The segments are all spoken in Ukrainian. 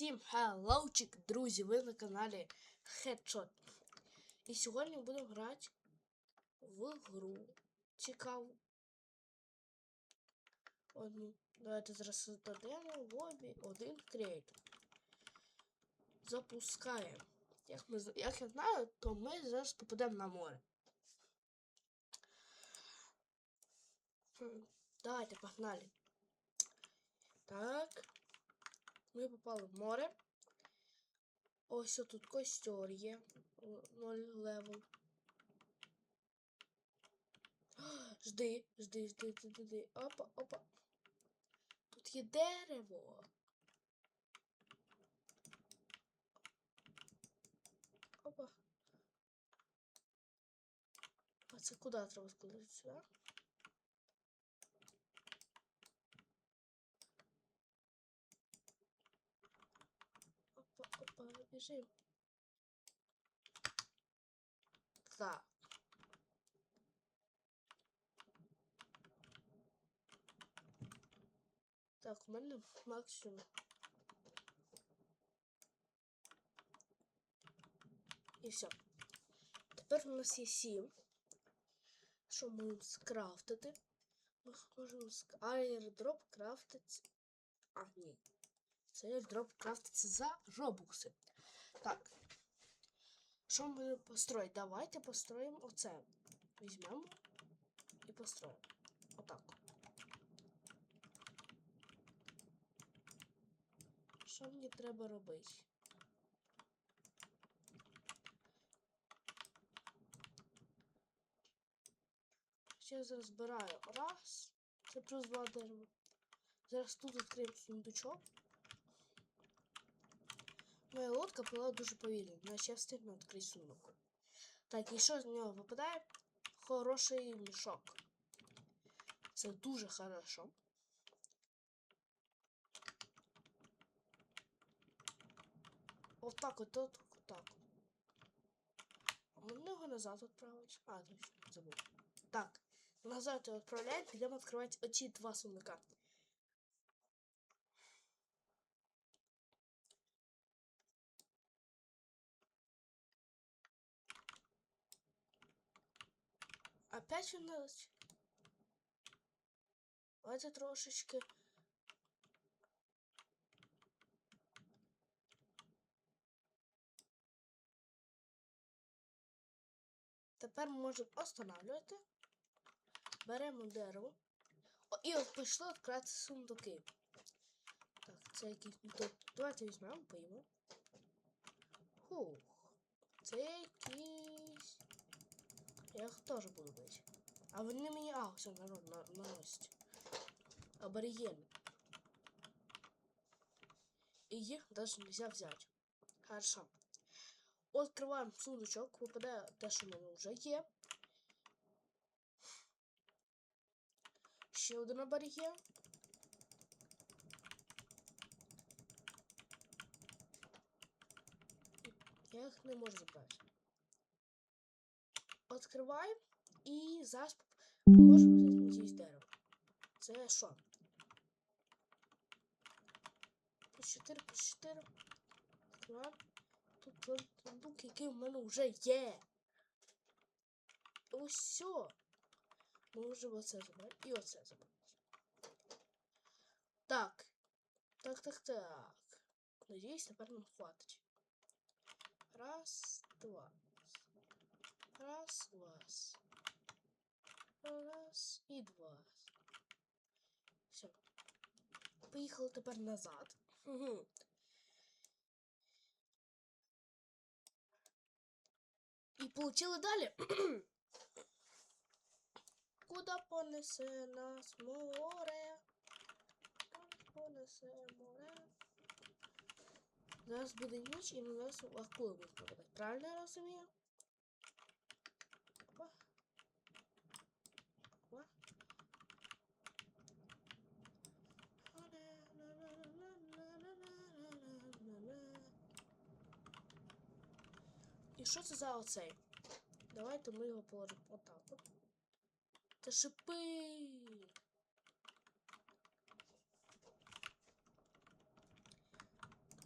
Всім хеллоучик, друзі! Ви на каналі Headshot. І сьогодні будемо грати в гру. Цікаву. Одну. Давайте зараз создаємо лобі один креатор. Запускаємо. Як, ми, як я знаю, то ми зараз попадемо на море. Давайте, погнали. Так. Ми попали в море. Ось тут костер є. Ноль левел. Жди, жди, жди, жди, жди. Опа, опа. Тут є дерево. Опа. А це куди треба сказати? Сюди? Опа, опа. Так. Так, у мене максимум. І все. Тепер у нас є сім. Що можемо скрафтити? Ми можемо аердроп крафтити. А, ні. Це airdrop крафтиться за робукси. Так. Що ми будемо построїти? Давайте построїмо оце. Візьмемо і построїмо. Отак. Що мені треба робити? Зараз збираю. Раз. Це плюс два дерева. Зараз тут відкриємо сундучок. Моя лодка плила дуже повільно, наче я встигну відкрити сундук. Так, і що з нього випадає? Хороший мішок. Це дуже хорошо. Отак от, от, отак. А можна його назад відправити? А, точно, забув. Так, назад його відправляємо, підемо відкривати оці два сундука. Опять він нас. Давайте трошечки. Тепер ми можемо останавливати. Беремо дерево. О, і от пішло відкривати сундуки. Так, це якийсь. Давайте візьмемо, поїмо. Фух. Це якийсь. Я їх теж буду бити. А вони мені. А, все, народ на, наносять. Аборігени. І їх навіть нельзя взяти. Хорошо. Откриваємо сундучок, випадає те, що в мене вже є. Ще один абориген. Я їх не можу забрати. Откриваємо і зараз можемо взяти якесь дерево. Це що? Плюс 4, плюс 4. Откриваємо. Тут сундук, який в мене вже є. Ось все. Ми можемо оце забрати і оце забрати. Так. Так, так, так. Надіюсь, тепер нам хватить. Раз, два. Раз, два. Раз і два. Все. Поїхали тепер назад. Угу. І получили далі. Куда понесе нас море? Куда понесе море? Зараз буде ніч і на нас нападати. Правильно я розумію? Опа. Опа. І що це за оцей? Давайте ми його положимо отак от. Це шипи.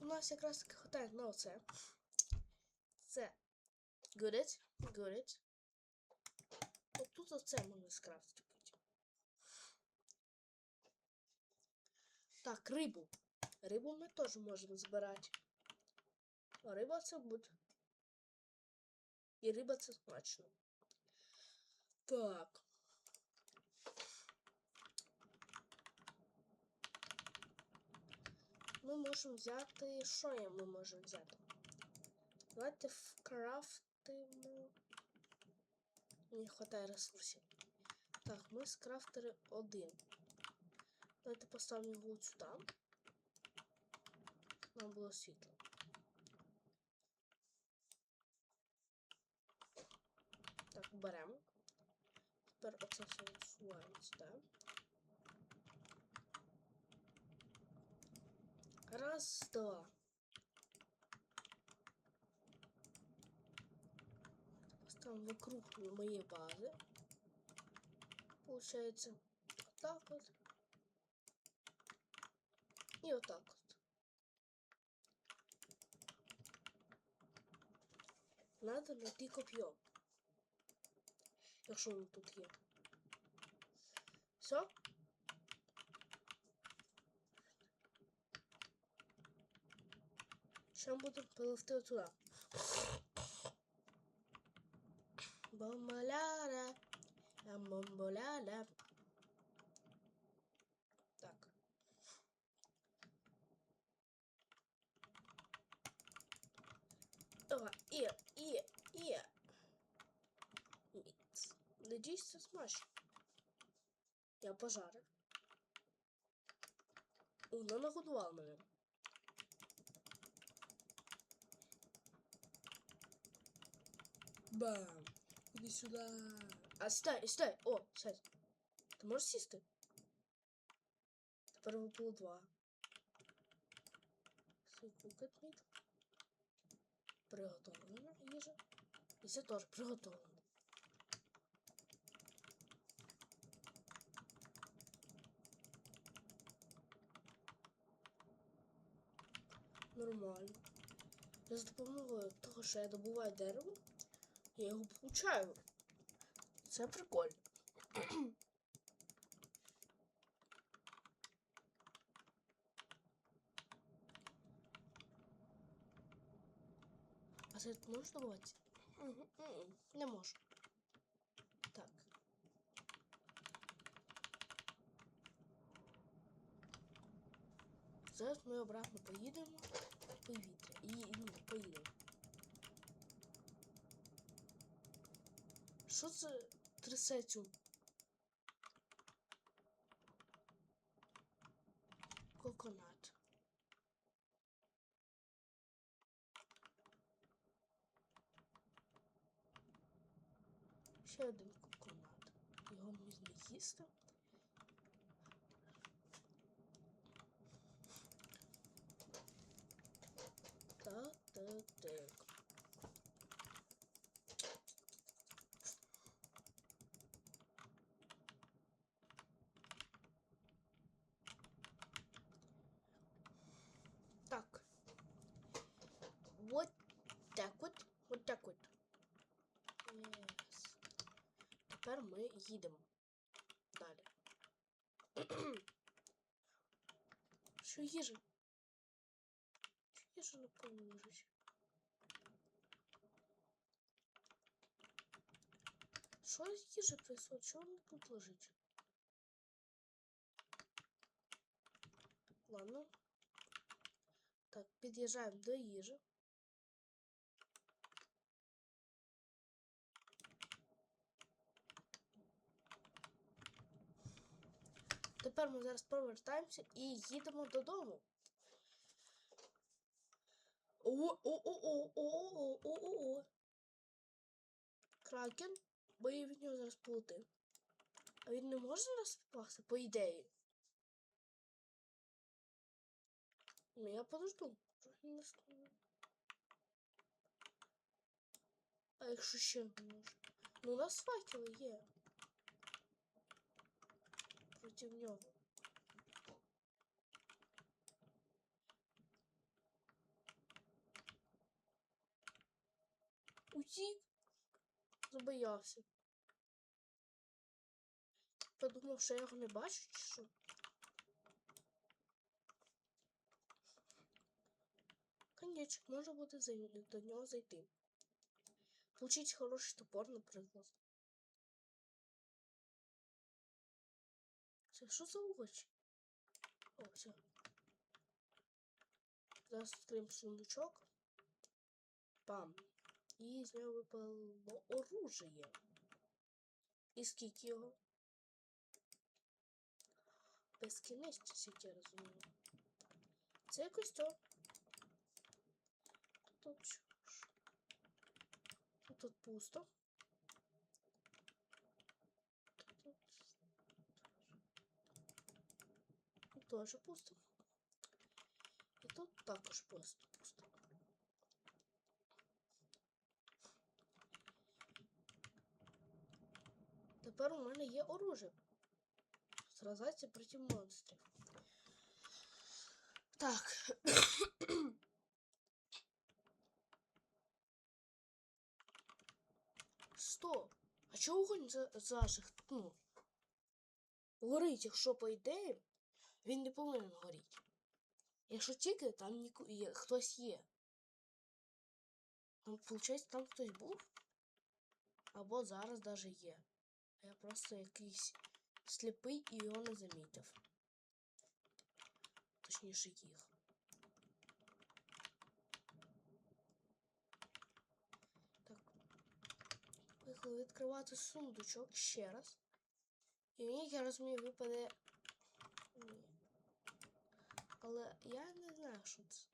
У нас якраз таки хватає на оце. Це good it. От тут оце можна скрафтити потім. Так, рибу. Рибу ми теж можемо збирати. А риба це буде. І риба це смачно. Так. Ми можемо взяти. Що я ми можемо взяти? Давайте вкрафтимо. Не вистачає ресурсів. Так, ми скрафтили один. Давайте поставимо його сюди. Нам було світло. Tak, ubaram. Super ocasem słońca. Raz, dwa. Postałem wokół mojej bazy. Получается, вот так вот. И вот так вот. Надо найти копье. Якщо він тут є. Все? Ще буду пливти туди. Бомболяра, бомболяра. Так. Давай, і, і, і. Ніц. Смачно. Я пожарив. Вона нагодувала мене. Бам! Іди сюди. А стай, стай! О, сядь. Ти можеш сісти? Тепер випало два. Кукет мід. Приготовлена їжа. І це теж приготовлено. Нормально. Я за допомогою того, що я добуваю дерево, я його получаю. Це прикольно. А це можеш добувати? Не можу. Так. Зараз ми обратно поїдемо повітря. І ну, поїдемо. Що це трясеться? Коконат. Ще один коконат. Його можна їсти. Так, так. Вот так от. Вот так от. Yes. Тепер ми їдемо. Далі. Що їжа? Що лежить? Що з їжа прийшло? Чого вона тут лежить? Ладно. Так, під'їжджаємо до їжі. Тепер ми зараз повертаємося і їдемо додому. О-о-о-о-о-о-о-о-о. Кракен, бо я від нього зараз полетив. А він не може нас впасти, по ідеї. Ну, я подожду. А якщо ще може? Ну, у нас факели є. Проти нього. Утік. Забоявся. Подумав, що я його не бачу, чи що? Конечок, може буде до нього зайти. Получить хороший топор, наприклад. Це що за овочі? О, все. Зараз відкриємо сундучок. Пам. І з нього випало оружие. І скільки його? Безкінечність, як я розумію. Це якось то. Тут ж? Тут, тут пусто. Тут, тут теж пусто. І тут також пусто. пусто. Тепер у мене є оружие. Сразаться проти монстрів. Так. Стоп! А чого вогонь за, зажихнув? Горить, якщо по ідеї, він не повинен горіти. Якщо тільки там ніко... є, хтось є. Ну, виходить, там хтось був. Або зараз даже є. Я просто якийсь сліпий і його не замітив. Точніше їх. Так. Поїхали відкривати сундучок ще раз. І мені, я розумію, випаде. Ні. Але я не знаю, що це.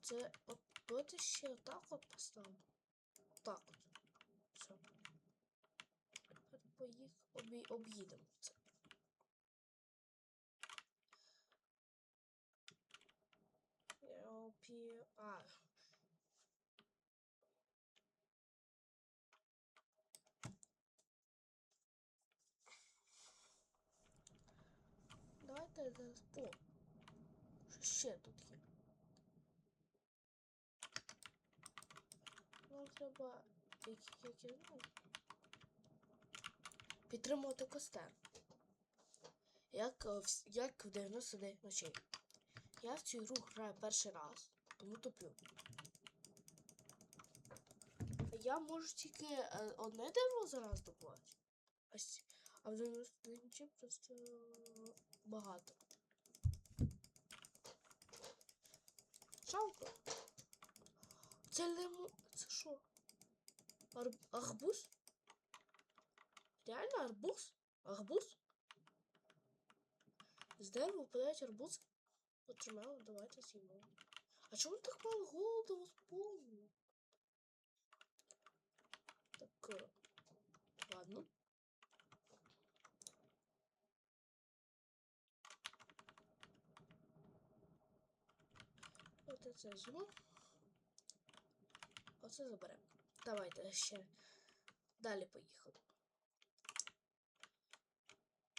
Це от давайте ще отак от поставимо. Так от. Все. Поїх обі... об'їдемо. Опі... А. Давайте зараз. О! Що ще тут є? Нам треба, як, я знаю, підтримувати костер. Як, е, як в 99 ночей. Я в цю гру граю перший раз, тому туплю. Я можу тільки е, одне дерево зараз добувати. А, в 99 ночей просто багато. Жалко. Це лимон. Це що? Ар... Арбуз? Реально арбуз? Арбуз? З дерева випадають арбуз? Отримали, давайте з'їмо. А чому так мало голоду восполнено? Так, е, ладно. Оце це візьму. Оце заберемо. Давайте ще далі поїхали.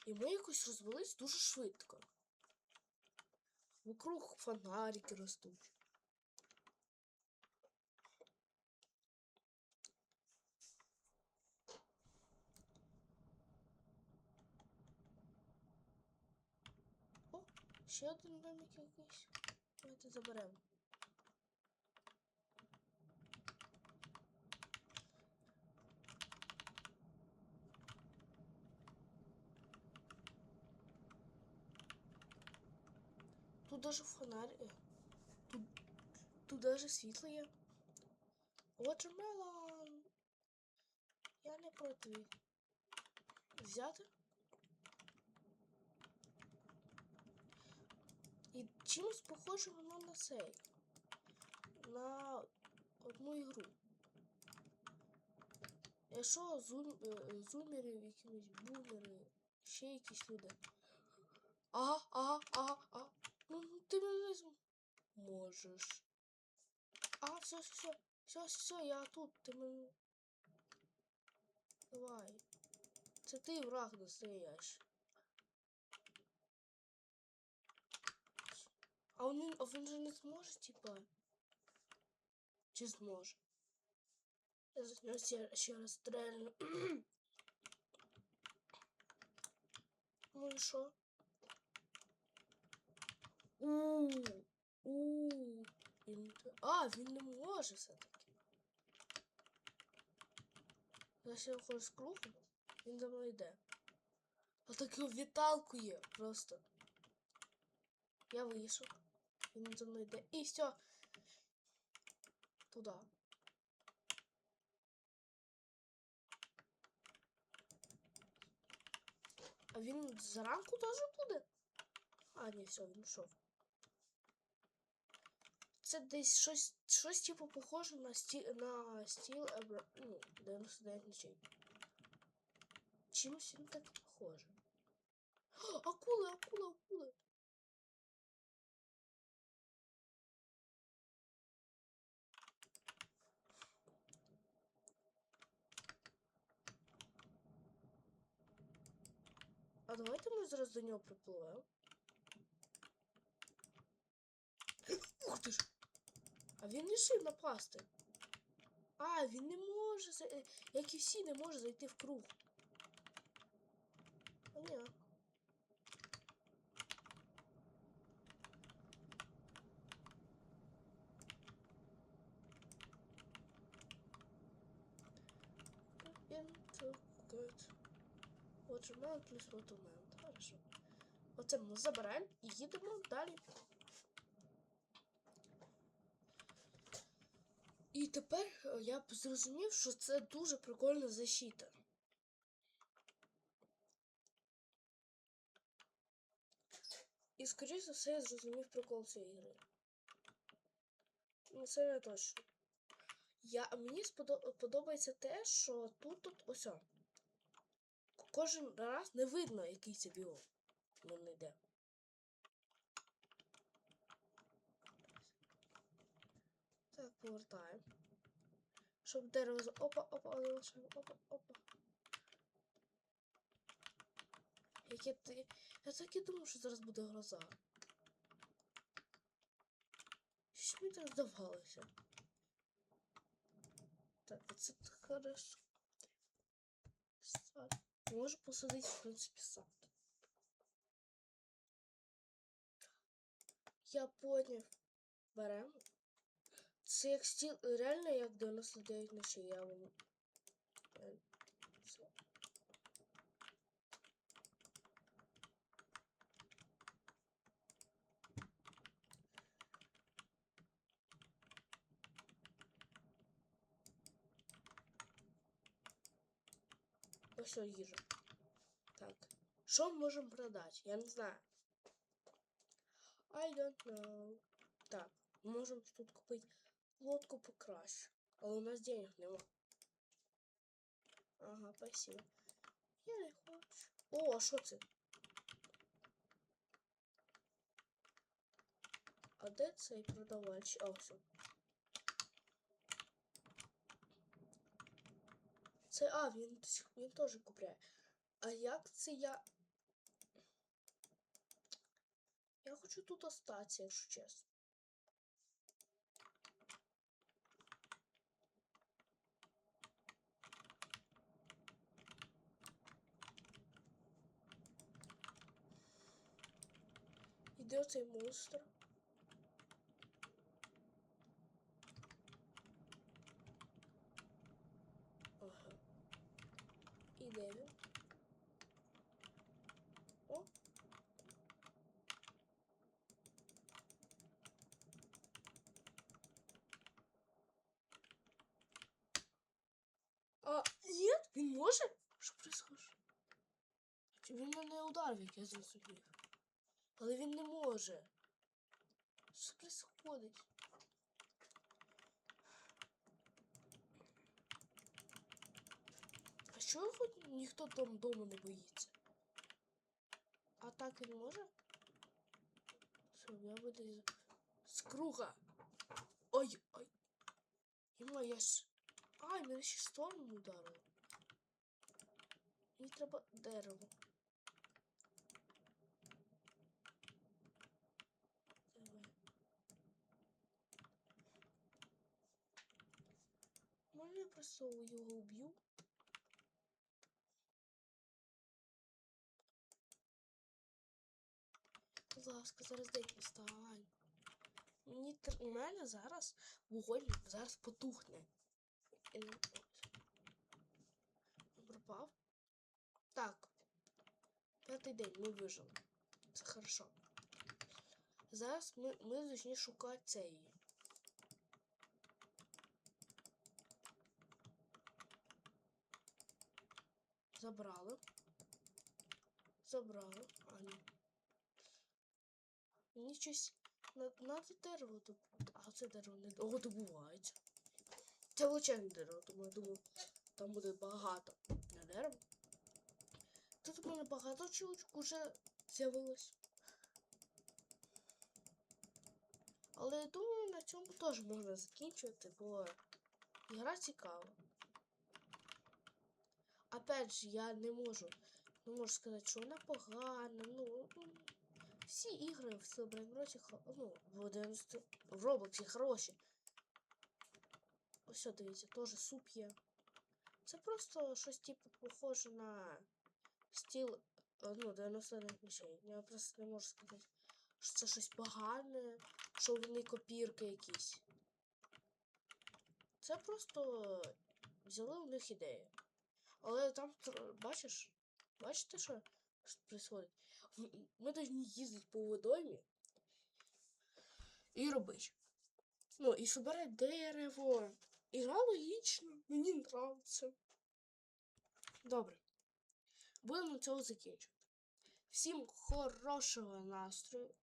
І ми якось розвелись дуже швидко. Вокруг фонарики ростуть. О, ще один домик якийсь. Давайте заберемо. Даже фонарь. е, Тут, тут даже світло є. Watermelon. Я не проти. Взяти. І чимось похоже воно на цей. На одну ігру. Якщо зум, е, зумери, якісь бумери, ще якісь люди. Ага, ага, ага, ага. Ну, ти мене з- можеш. А, все, все, все, все, я тут, ти мене. Давай. Це ти враг настоящий. А він, а він же не зможе, типа. Чи зможе? Я ще, ще раз стрельну. ну і що? У, у. А, він не може все-таки. Я ще виходжу з кругу, він за мною йде. А так його віталкує просто. Я вийшов. Він за мною йде. І все. Туди. А він зранку теж буде? А, ні, все, він пішов. Це десь щось, щось типу похоже на сті, на стіл Ебра... ну, 99 ночей. Чимось він так похоже. О, акули, акули, акули. А давайте ми зараз до нього припливемо. Ух ти ж! А він рішив напасти. А, він не може, е, як і всі, не може зайти в круг. А ні. Watermelon плюс watermelon. Хорошо. Оце ми забираємо і їдемо далі. І тепер е, я зрозумів, що це дуже прикольна защита. І скоріше за все я зрозумів прикол цієї гри. Ну, це не точно. Я, мені подобається те, що тут тут ось. Кожен раз не видно, який це біом. Він йде. Повертаємо. Щоб дерево з... Опа, опа, залишаємо. Опа, опа. Яке ти. Я так і думав, що зараз буде гроза. Що мені так здавалося? Так, це хорошо. Сад. Можу посадити, в принципі, сад. Я поняв. Беремо. Це як стіл, реально як 99 ночей, я вам. е. Ось що їжа. Так. Що можемо продати? Я не знаю. I don't know. Так, можемо тут купити лодку покраще. Але у нас денег нема. Ага, спасибо. Я не хочу. О, а що це? А де цей продавач? А, все. Це, а, він, він теж купляє. А як це я. Я хочу тут остатися, якщо чесно. Іде цей монстр. Ага. Іде він. О. А, нет, він може? Що происходит? Чи він мене ударив, як я зрозумів? Але він не може. Що происходить? А що хоч ніхто там дома не боїться? А так він може? Все, я буду з- круга. Ой, ой. Іма, я ж. Ай, мене ще сторону ударило. Мені треба дерево. Давай. У мене просто його уб'ю? Будь ласка, зараз день встань. Мені у мене зараз вогонь зараз потухне. Пропав. Так. П'ятий день ми вижили. Це хорошо. Зараз ми, ми почнемо шукати цей. Забрали. Забрали. А, ні. Мені щось на- надо дерево добути. А це дерево не довго добувається. Це величезне дерево, тому я думаю, там буде багато на дерево. Тут у мене багато чолочок уже з'явилось. Але я думаю, на цьому теж можна закінчувати, бо гра цікава. Опять же, я не можу, не можу сказати, що вона погана. Ну, ну, всі ігри в Silverrock, ну, в 90 в Роблоксі хороші. Ось, дивіться, теж суп є. Це просто щось типу похоже на стіл е, ну, 90-х ночей. Я просто не можу сказати, що це щось погане, що вони копірки якісь. Це просто взяли у них ідею. Але там, бачиш, бачите, що, що відбувається? Ми повинні їздити по водоймі і робити. Ну, і собирати дерево. Ігра логічна, мені нравиться. Добре. Будемо цього закінчувати. Всім хорошого настрою,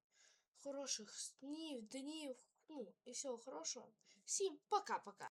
хороших снів, днів, ну і всього хорошого. Всім пока-пока.